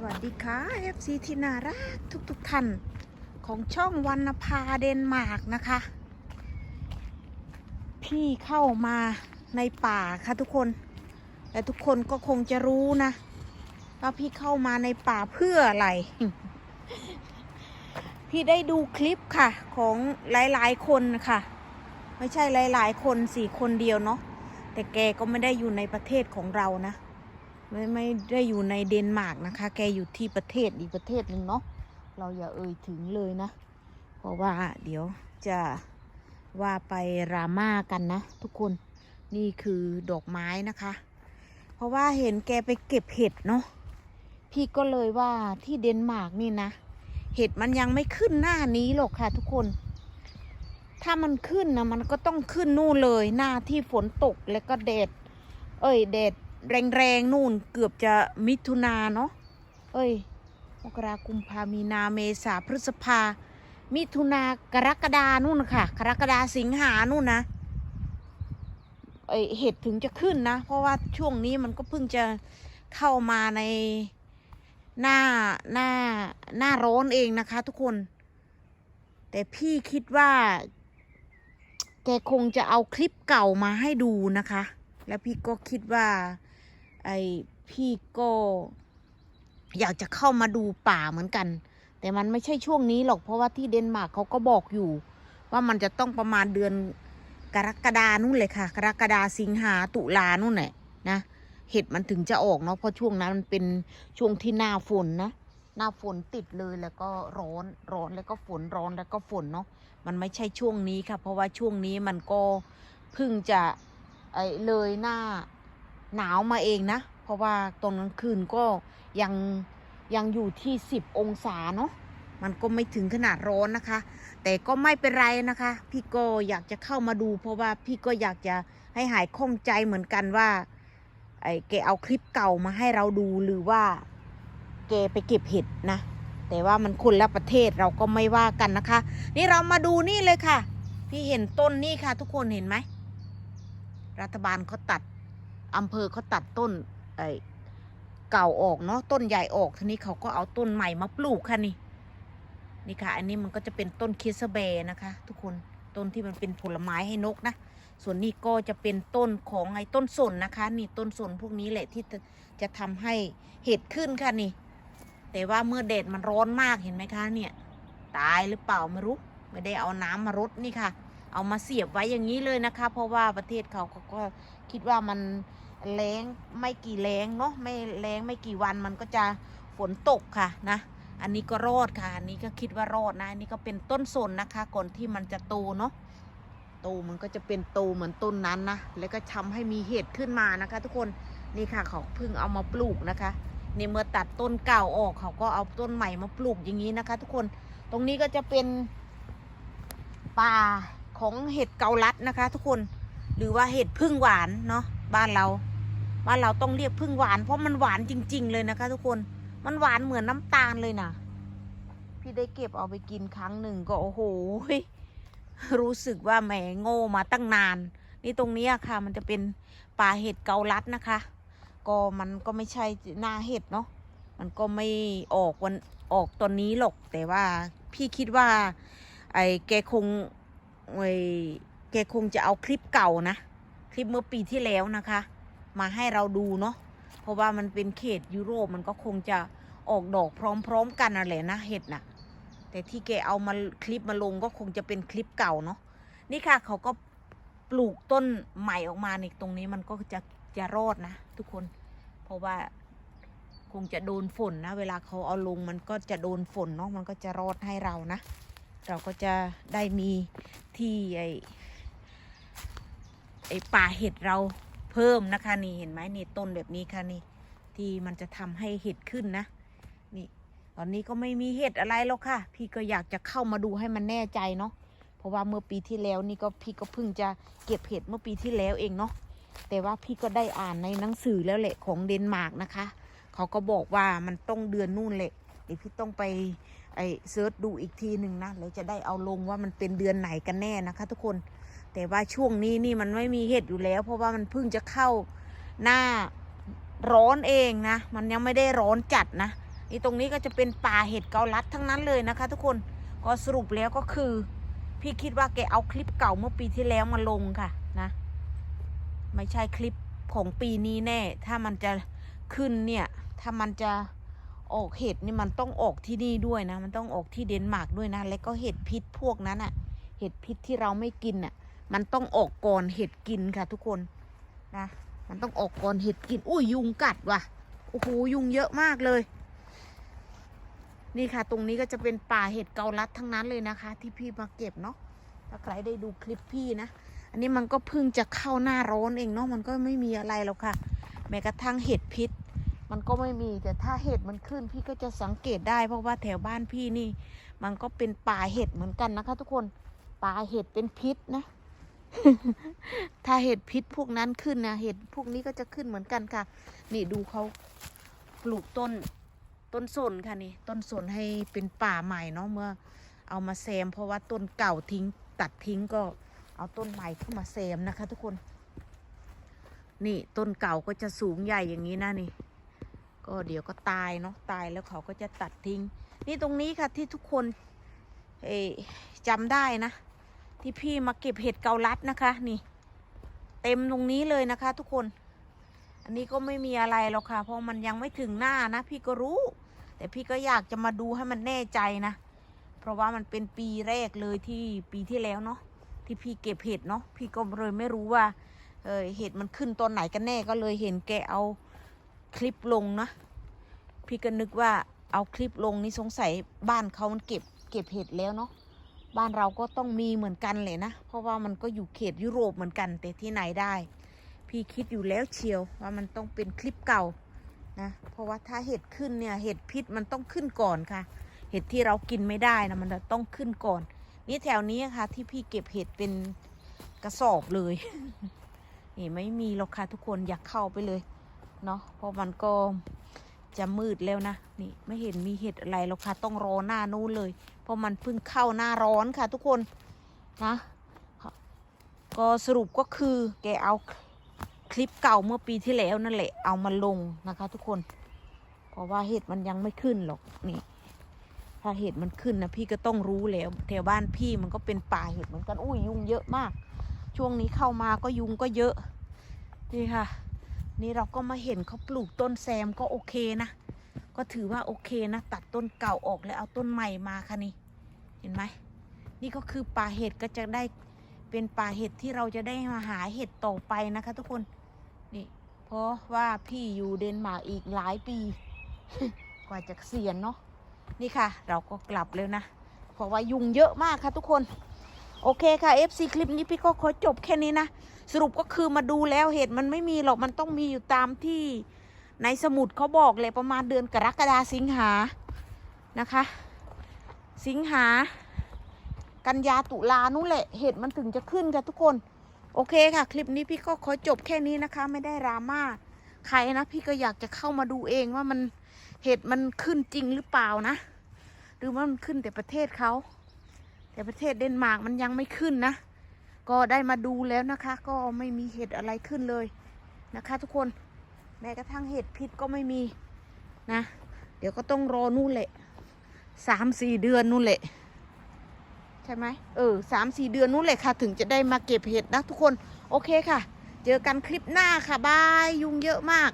สวัสดีค่ะ FC ที่น่ารักทุกๆทท่าน ของช่องวรรณภาเดนมาร์กนะคะ พี่เข้ามาในป่าค่ะทุกคน แต่ทุกคนก็คงจะรู้นะว่าพี่เข้ามาในป่าเพื่ออะไร พี่ได้ดูคลิปค่ะ ของหลายๆคนค่ะ ไม่ใช่หลายๆ คนสี่คนเดียวเนาะแต่แกก็ไม่ได้อยู่ในประเทศของเรานะ ไม่ไม่ได้อยู่ในเดนมาร์กนะคะ แกอยู่ที่ประเทศอีกประเทศหนึ่งเนาะ เราอย่าเอ่ยถึงเลยนะ เพราะว่าเดี๋ยวจะว่าไปราม่ากันนะ ทุกคน นี่คือดอกไม้นะคะ เพราะว่าเห็นแกไปเก็บเห็ดเนาะ พี่ก็เลยว่าที่เดนมาร์กนี่นะ เห็ดมันยังไม่ขึ้นหน้านี้หรอกค่ะ ทุกคน ถ้ามันขึ้นนะมันก็ต้องขึ้นนู่นเลยหน้าที่ฝนตกแล้วก็แดด เอ้ยแดด แรงๆ นู่นเกือบจะมิถุนาเนาะ เอ้ย มกรากุมภามีนาเมษาพฤษภา มิถุนากรกฎานู่นค่ะ กรกฎาสิงหานู่นนะเอ้ยเห็ดถึงจะขึ้นนะ เพราะว่าช่วงนี้มันก็เพิ่งจะเข้ามาในหน้าหน้าหน้าร้อนเองนะคะ ทุกคน แต่พี่คิดว่าแกคงจะเอาคลิปเก่ามาให้ดูนะคะ แล้วพี่ก็คิดว่า ไอพี่ก็อยากจะเข้ามาดูป่าเหมือนกัน แต่มันไม่ใช่ช่วงนี้หรอกเพราะว่าที่เดนมาร์กเขาก็บอกอยู่ ว่ามันจะต้องประมาณเดือนกรกฎานู่นเลยค่ะ กรกฎาสิงหาตุลานู่นแหละนะเห็ดมันถึงจะออกเนาะเพราะช่วงนั้นมันเป็นช่วงที่หน้าฝนนะหน้าฝนติดเลยแล้วก็ร้อนร้อนแล้วก็ฝนร้อนแล้วก็ฝนเนาะมันไม่ใช่ช่วงนี้ค่ะ เพราะว่าช่วงนี้มันก็เพิ่งจะไอเลยหน้า หนาวมาเองนะ เพราะว่าตอนกลางคืนก็ยังยังอยู่ที่สิบองศาเนาะมันก็ไม่ถึงขนาดร้อนนะคะ แต่ก็ไม่เป็นไรนะคะ พี่ก็อยากจะเข้ามาดู เพราะว่าพี่ก็อยากจะให้หายข้องใจเหมือนกันว่าไอ้แกเอาคลิปเก่ามาให้เราดูหรือว่าแกไปเก็บเห็ดนะ แต่ว่ามันคนละประเทศเราก็ไม่ว่ากันนะคะ นี่เรามาดูนี่เลยค่ะ พี่เห็นต้นนี่ค่ะ ทุกคนเห็นไหมรัฐบาลเขาตัด อำเภอเขาตัดต้นไอ้เก่าออกเนาะต้นใหญ่ออกทีนี้เขาก็เอาต้นใหม่มาปลูกค่ะนี่นี่ค่ะ อันนี้มันก็จะเป็นต้นคิสเบนะคะ ทุกคนต้นที่มันเป็นผลไม้ให้นกนะ ส่วนนี้ก็จะเป็นต้นของไอ้ต้นสนนะคะ นี่ต้นสนพวกนี้แหละที่จะจะทำให้เห็ดขึ้นค่ะนี่ แต่ว่าเมื่อแดดมันร้อนมากเห็นไหมคะเนี่ย ตายหรือเปล่าไม่รู้ ไม่ได้เอาน้ำมารดนี่ค่ะ เอามาเสียบไว้อย่างนี้เลยนะคะ เพราะว่าประเทศเขาเขาก็คิดว่ามันแรงไม่กี่แรงเนาะไม่แรงไม่กี่วันมันก็จะฝนตกค่ะนะ อันนี้ก็รอดค่ะอันนี้ก็คิดว่ารอดนะอันนี้ก็เป็นต้นสนนะคะ ก่อนที่มันจะโตเนาะโตมันก็จะเป็นโตเหมือนต้นนั้นนะแล้วก็ทำให้มีเห็ดขึ้นมานะคะ ทุกคนนี่ค่ะเขาเพิ่งเอามาปลูกนะคะนี่เมื่อตัดต้นเก่าออกเขาก็เอาต้นใหม่มาปลูกอย่างนี้นะคะ ทุกคนตรงนี้ก็จะเป็นป่า ของเห็ดเกาลัดนะคะ ทุกคนหรือว่าเห็ดพึ่งหวานเนาะบ้านเรา บ้านเราต้องเรียกพึ่งหวาน เพราะมันหวานจริง ๆ เลยนะคะ ทุกคนมันหวานเหมือนน้ำตาลเลยนะพี่ได้เก็บเอาไปกินครั้งหนึ่งก็โอ้โหรู้สึกว่าแหมโง่มาตั้งนาน นี่ตรงนี้ค่ะ มันจะเป็นป่าเห็ดเกาลัดนะคะ ก็มันก็ไม่ใช่หน้าเห็ดเนาะมันก็ไม่ออกวันออกตอนนี้หรอก แต่ว่าพี่คิดว่า ไอ้แกคง ไอ้แกคงจะเอาคลิปเก่านะ คลิปเมื่อปีที่แล้วนะคะ มาให้เราดูเนาะเพราะว่ามันเป็นเขตยุโรปมันก็คงจะออกดอกพร้อมๆกันน่ะแหละนะเห็ดน่ะ แต่ที่แกเอามาคลิปมาลงก็คงจะเป็นคลิปเก่าเนาะนี่ค่ะเขาก็ปลูกต้นใหม่ออกมาในตรงนี้มันก็จะจะรอดนะ ทุกคน เพราะว่าคงจะโดนฝนนะ เวลาเขาเอาลงมันก็จะโดนฝนเนาะมันก็จะรอดให้เรานะ เราก็จะได้มีที่ไอไอป่าเห็ดเราเพิ่มนะคะนี่เห็นไหมนี่ต้นแบบนี้ค่ะนี่ ที่มันจะทำให้เห็ดขึ้นนะ นี่ ตอนนี้ก็ไม่มีเห็ดอะไรแล้วค่ะ พี่ก็อยากจะเข้ามาดูให้มันแน่ใจเนาะเพราะว่าเมื่อปีที่แล้วนี่ก็พี่ก็เพิ่งจะเก็บเห็ดเมื่อปีที่แล้วเองเนาะแต่ว่าพี่ก็ได้อ่านในหนังสือแล้วแหละของเดนมาร์กนะคะ เขาก็บอกว่ามันต้องเดือนนู่นแหละเดี๋ยวพี่ต้องไป ไอเซิร์ชดูอีกทีหนึ่งนะแล้วจะได้เอาลงว่ามันเป็นเดือนไหนกันแน่นะคะ ทุกคน แต่ว่าช่วงนี้นี่มันไม่มีเห็ดอยู่แล้ว เพราะว่ามันเพิ่งจะเข้าหน้าร้อนเองนะ มันยังไม่ได้ร้อนจัดนะนี่ตรงนี้ก็จะเป็นป่าเห็ดเกาลัดทั้งนั้นเลยนะคะ ทุกคนก็สรุปแล้วก็คือ พี่คิดว่าแกเอาคลิปเก่าเมื่อปีที่แล้วมาลงค่ะนะ ไม่ใช่คลิปของปีนี้แน่ ถ้ามันจะขึ้นเนี่ย ถ้ามันจะ ออกเห็ดนี่มันต้องออกที่นี่ด้วยนะ มันต้องออกที่เดนมาร์กด้วยนะ แล้วก็เห็ดพิษพวกนั้นอะเห็ดพิษที่เราไม่กินอะมันต้องออกก่อนเห็ดกินค่ะ ทุกคนนะ มันต้องออกก่อนเห็ดกิน อุ้ยยุงกัดว่ะ โอ้โหยุงเยอะมากเลย นี่ค่ะ ตรงนี้ก็จะเป็นป่าเห็ดเกาลัดทั้งนั้นเลยนะคะ ที่พี่มาเก็บเนาะ ถ้าใครได้ดูคลิปพี่นะ อันนี้มันก็เพิ่งจะเข้าหน้าร้อนเองเนาะ มันก็ไม่มีอะไรหรอกค่ะ แม้กระทั่งเห็ดพิษ มันก็ไม่มีแต่ถ้าเห็ดมันขึ้นพี่ก็จะสังเกตได้ เพราะว่าแถวบ้านพี่นี่ มันก็เป็นป่าเห็ดเหมือนกันนะคะ ทุกคนป่าเห็ดเป็นพิษนะ ถ้าเห็ดพิษพวกนั้นขึ้นนะเห็ดพวกนี้ก็จะขึ้นเหมือนกันค่ะ นี่ดูเขาปลูกต้นต้นสนค่ะนี่ต้นสนให้เป็นป่าใหม่เนาะเมื่อ เอามาแซม เพราะว่าต้นเก่าทิ้งตัดทิ้งก็เอาต้นใหม่เข้ามาแซมนะคะ ทุกคน นี่ต้นเก่าก็จะสูงใหญ่อย่างนี้นะนี่ ก็เดี๋ยวก็ตายเนาะตายแล้วเขาก็จะตัดทิ้ง นี่ตรงนี้ค่ะที่ทุกคนเอ่อจำได้นะ ที่พี่มาเก็บเห็ดเกาลัดนะคะ นี่ เต็มตรงนี้เลยนะคะ ทุกคน อันนี้ก็ไม่มีอะไรหรอกค่ะ เพราะมันยังไม่ถึงหน้านะ พี่ก็รู้ แต่พี่ก็อยากจะมาดูให้มันแน่ใจนะ เพราะว่ามันเป็นปีแรกเลยที่ปีที่แล้วเนาะที่พี่เก็บเห็ดเนาะพี่ก็เลยไม่รู้ว่าเออเห็ดมันขึ้นตอนไหนกันแน่ก็เลยเห็นแกเอา คลิปลงนะ พี่ก็นึกว่าเอาคลิปลงนี่สงสัยบ้านเขามันเก็บเก็บเห็ดแล้วเนาะบ้านเราก็ต้องมีเหมือนกันเลยนะ เพราะว่ามันก็อยู่เขตยุโรปเหมือนกันแต่ที่ไหนได้ พี่คิดอยู่แล้วเชียวว่ามันต้องเป็นคลิปเก่านะเพราะว่าถ้าเห็ดขึ้นเนี่ยเห็ดพิษมันต้องขึ้นก่อนค่ะ เห็ดที่เรากินไม่ได้นะมันจะต้องขึ้นก่อน นี่แถวนี้ค่ะ ที่พี่เก็บเห็ดเป็นกระสอบเลยนี่ไม่มีหรอกค่ะทุกคนอยากเข้าไปเลย เนาะเพราะมันก็จะมืดแล้วนะนี่ไม่เห็นมีเห็ดอะไรหรอกค่ะต้องรอหน้านู้นเลย เพราะมันเพิ่งเข้าหน้าร้อนค่ะ ทุกคนนะก็สรุปก็คือแกเอาคลิปเก่าเมื่อปีที่แล้วนั่นแหละเอามาลงนะคะ ทุกคน เพราะว่าเห็ดมันยังไม่ขึ้นหรอกนี่ถ้าเห็ดมันขึ้นนะพี่ก็ต้องรู้แล้วแถวบ้านพี่มันก็เป็นป่าเห็ดเหมือนกันอุ้ยยุงเยอะมาก ช่วงนี้เข้ามาก็ยุงก็เยอะนี่ค่ะ นี่เราก็มาเห็นเขาปลูกต้นแซมก็โอเคนะ ก็ถือว่าโอเคนะ ตัดต้นเก่าออกแล้วเอาต้นใหม่มาค่ะนี่ เห็นไหม นี่ก็คือป่าเห็ดก็จะได้เป็นป่าเห็ดที่เราจะได้มาหาเห็ดต่อไปนะคะ ทุกคน นี่ เพราะว่าพี่อยู่เดนมาร์กอีกหลายปี กว่าจะเสียนเนาะ นี่ค่ะ เราก็กลับแล้วนะ เพราะว่ายุงเยอะมากค่ะทุกคน โอเคค่ะ FC คลิปนี้พี่ก็ขอจบแค่นี้นะ สรุปก็คือมาดูแล้วเหตุมันไม่มีหรอกมันต้องมีอยู่ตามที่ในสมุดเขาบอกเลยประมาณเดือนกรกฎาสิงหานะคะ สิงหา กันยาตุลานู่นแหละเหตุมันถึงจะขึ้นค่ะทุกคน โอเคค่ะ คลิปนี้พี่ก็ขอจบแค่นี้นะคะ ไม่ได้ราม่าใครนะพี่ก็อยากจะเข้ามาดูเองว่ามันเหตุมันขึ้นจริงหรือเปล่านะ หรือว่ามันขึ้นแต่ประเทศเขา แต่ประเทศเดนมาร์กมันยังไม่ขึ้นนะ ก็ได้มาดูแล้วนะคะ ก็ไม่มีเห็ดอะไรขึ้นเลยนะคะ ทุกคนแม้กระทั่งเห็ดพิษก็ไม่มีนะ เดี๋ยวก็ต้องรอนู่นแหละสามสี่เดือนนู่นแหละ ใช่ไหมเออสามสี่เดือนนู่นแหละค่ะ ถึงจะได้มาเก็บเห็ดนะทุกคน โอเคค่ะ เจอกันคลิปหน้าค่ะบาย ยุงเยอะมาก